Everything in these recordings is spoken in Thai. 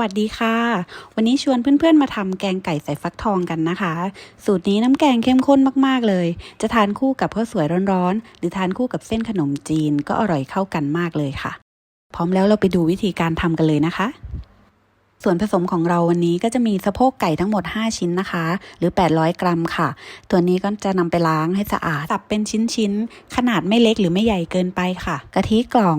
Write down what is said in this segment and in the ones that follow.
วัสดีค่ะ วันนี้ชวนเพื่อนๆมาทำแกงไก่ใส่ฟักทองกันนะคะ สูตรนี้น้ำแกงเข้มข้นมากๆเลย จะทานคู่กับข้าวสวยร้อนๆ หรือทานคู่กับเส้นขนมจีนก็อร่อยเข้ากันมากเลยค่ะ พร้อมแล้วเราไปดูวิธีการทำกันเลยนะคะ ส่วนผสมของเราวันนี้ก็จะมีสะโพกไก่ทั้งหมด 5 ชิ้นนะคะ หรือ 800 กรัมค่ะ ตัวนี้ก็จะนำไปล้างให้สะอาดสับเป็นชิ้นๆขนาดไม่เล็กหรือไม่ใหญ่เกินไปค่ะ กะทิกล่อง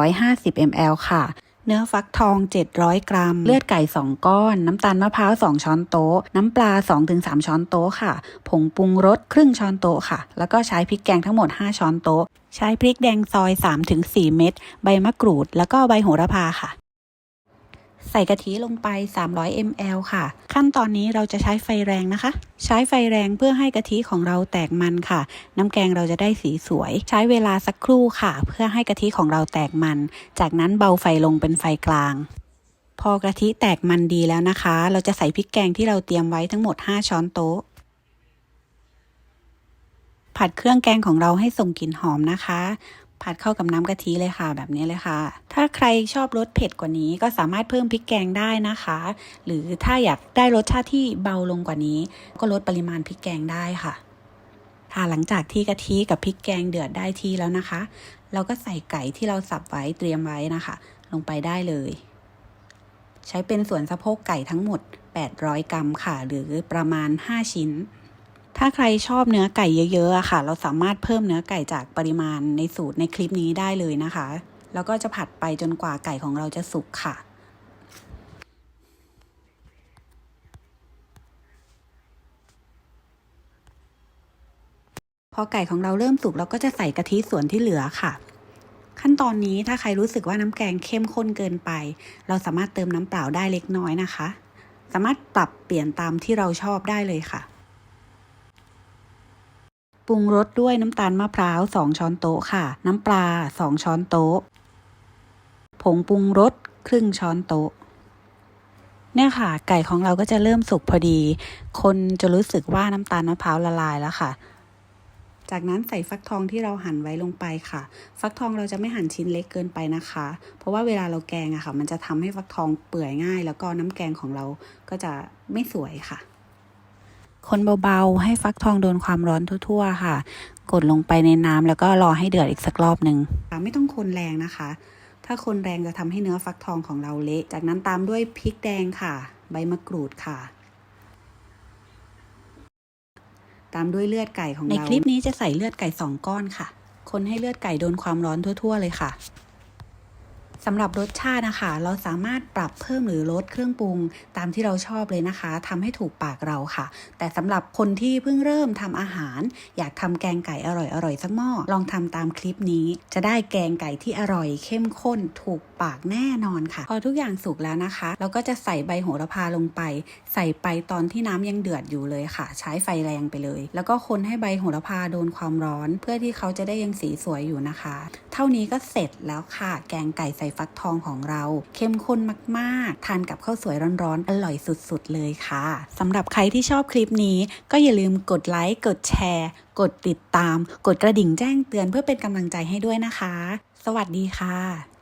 850 ml ค่ะ เนื้อฟักทอง 700 กรัม เลือดไก่ 2 ก้อน น้ำตาลมะพร้าว 2 ช้อนโต๊ะ น้ำปลา 2-3 ช้อนโต๊ะค่ะ ผงปรุงรสครึ่งช้อนโต๊ะค่ะ แล้วก็ใช้พริกแกงทั้งหมด 5 ช้อนโต๊ะ ใช้พริกแดงซอย 3-4 เม็ด ใบมะกรูด แล้วก็ใบโหระพาค่ะ ใส่กะทิลงไป 300 ml ค่ะ ขั้นตอนนี้เราจะใช้ไฟแรงนะคะ ใช้ไฟแรงเพื่อให้กะทิของเราแตกมันค่ะ น้ำแกงเราจะได้สีสวย ใช้เวลาสักครู่ค่ะ เพื่อให้กะทิของเราแตกมัน จากนั้นเบาไฟลงเป็นไฟกลาง พอกะทิแตกมันดีแล้วนะคะ เราจะใส่พริกแกงที่เราเตรียมไว้ทั้งหมด 5 ช้อนโต๊ะผัดเครื่องแกงของเราให้ส่งกลิ่นหอมนะคะ ผัดเข้ากับน้ำกะทิเลยค่ะแบบนี้เลยค่ะ ถ้าใครชอบรสเผ็ดกว่านี้ก็สามารถเพิ่มพริกแกงได้นะคะ หรือถ้าอยากได้รสชาติที่เบาลงกว่านี้ ก็ลดปริมาณพริกแกงได้ค่ะค่ะหลังจากที่กะทิกับพริกแกงเดือดได้ที่แล้วนะคะ เราก็ใส่ไก่ที่เราสับไว้เตรียมไว้นะคะ ลงไปได้เลย ใช้เป็นส่วนสะโพกไก่ทั้งหมด 800 กรัมค่ะ หรือประมาณ 5 ชิ้น ถ้าใครชอบเนื้อไก่เยอะๆค่ะ เราสามารถเพิ่มเนื้อไก่จากปริมาณในสูตรในคลิปนี้ได้เลยนะคะ แล้วก็จะผัดไปจนกว่าไก่ของเราจะสุกค่ะพอไก่ของเราเริ่มสุกเราก็จะใส่กะทิส่วนที่เหลือค่ะ ขั้นตอนนี้ถ้าใครรู้สึกว่าน้ำแกงเข้มข้นเกินไป เราสามารถเติมน้ำเปล่าได้เล็กน้อยนะคะ สามารถปรับเปลี่ยนตามที่เราชอบได้เลยค่ะ ปรุงรสด้วยน้ำตาลมะพร้าว 2 ช้อนโต๊ะค่ะ น้ำปลา 2 ช้อนโต๊ะ ผงปรุงรสครึ่งช้อนโต๊ะเนี่ยค่ะ ไก่ของเราก็จะเริ่มสุกพอดี คนจะรู้สึกว่าน้ำตาลมะพร้าวละลายแล้วค่ะ จากนั้นใส่ฟักทองที่เราหั่นไว้ลงไปค่ะ ฟักทองเราจะไม่หั่นชิ้นเล็กเกินไปนะคะ เพราะว่าเวลาเราแกงอะค่ะ มันจะทำให้ฟักทองเปื่อยง่าย แล้วก็น้ำแกงของเราก็จะไม่สวยค่ะ คนเบาๆ ให้ฟักทองโดนความร้อนทั่วๆ ค่ะ กดลงไปในน้ำแล้วก็รอให้เดือดอีกสักรอบหนึ่งไม่ต้องคนแรงนะคะ ถ้าคนแรงจะทำให้เนื้อฟักทองของเราเละ จากนั้นตามด้วยพริกแดงค่ะ ใบมะกรูดค่ะตามด้วยเลือดไก่ของเรา ในคลิปนี้จะใส่เลือดไก่สองก้อนค่ะ คนให้เลือดไก่โดนความร้อนทั่ว ๆ เลยค่ะ สำหรับรสชาตินะคะ เราสามารถปรับเพิ่มหรือลดเครื่องปรุงตามที่เราชอบเลยนะคะทำให้ถูกปากเราค่ะ แต่สำหรับคนที่เพิ่งเริ่มทำอาหาร อยากทำแกงไก่อร่อยๆสักหม้อลองทำตามคลิปนี้ จะได้แกงไก่ที่อร่อย เข้มข้นถูกปากแน่นอนค่ะ พอทุกอย่างสุกแล้วนะคะ เราก็จะใส่ใบโหระพาลงไป ใส่ไปตอนที่น้ำยังเดือดอยู่เลยค่ะ ใช้ไฟแรงไปเลย แล้วก็คนให้ใบโหระพาโดนความร้อน เพื่อที่เขาจะได้ยังสีสวยอยู่นะคะ ท่านี้ก็เสร็จแล้วค่ะ แกงไก่ใส่ฟักทองของเรา เข้มข้นมากๆ ทานกับข้าวสวยร้อนๆ อร่อยสุดๆ เลยค่ะสำหรับใครที่ชอบคลิปนี้ ก็อย่าลืมกดไลค์กดแชร์ กดติดตาม กดกระดิ่งแจ้งเตือนเพื่อเป็นกำลังใจให้ด้วยนะคะ สวัสดีค่ะ